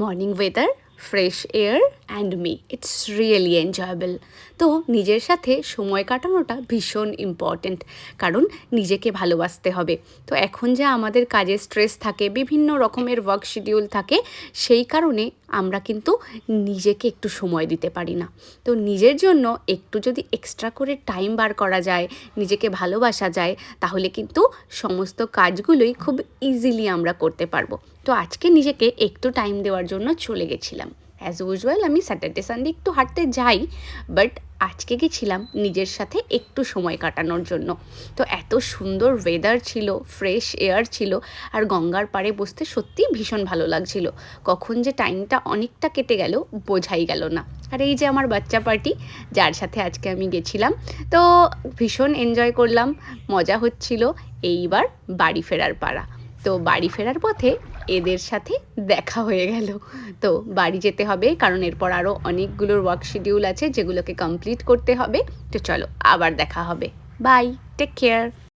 Morning weather fresh air and me it's really enjoyable তো নিজের সাথে সময় কাটানোটা ভীষণ ইম্পর্ট্যান্ট কারণ নিজেকে ভালোবাসতে হবে। তো এখন যা আমাদের কাজের স্ট্রেস থাকে, বিভিন্ন রকমের ওয়ার্ক শিডিউল থাকে, সেই কারণে আমরা কিন্তু নিজেকে একটু সময় দিতে পারি না। তো নিজের জন্য একটু যদি এক্সট্রা করে টাইম বার করা যায়, নিজেকে ভালোবাসা যায়, তাহলে কিন্তু সমস্ত কাজগুলোই খুব ইজিলি আমরা করতে পারব। তো আজকে নিজেকে একটু টাইম দেওয়ার জন্য চলে গেছিলাম। অ্যাজ ইউজুয়াল আমি স্যাটারডে সানডে একটু হাঁটতে যাই বাট আজকে গেছিলাম নিজের সাথে একটু সময় কাটানোর জন্য। তো এত সুন্দর ওয়েদার ছিল ফ্রেশ এয়ার ছিল, আর গঙ্গার পাড়ে বসতে সত্যিই ভীষণ ভালো লাগছিল। কখন যে টাইমটা অনেকটা কেটে গেল, বোঝাই গেল না। আর এই যে আমার বাচ্চা পার্টি যার সাথে আজকে আমি গেছিলাম, তো ভীষণ এনজয় করলাম, মজা হচ্ছিল। এইবার বাড়ি ফেরার পাড়া। তো বাড়ি ফেরার পথে এদের সাথে দেখা হয়ে গেল। তো বাড়ি যেতে হবে, কারণ এরপর আরও অনেকগুলোর ওয়ার্ক শিডিউল আছে যেগুলোকে কমপ্লিট করতে হবে। তো চলো আবার দেখা হবে। Bye take care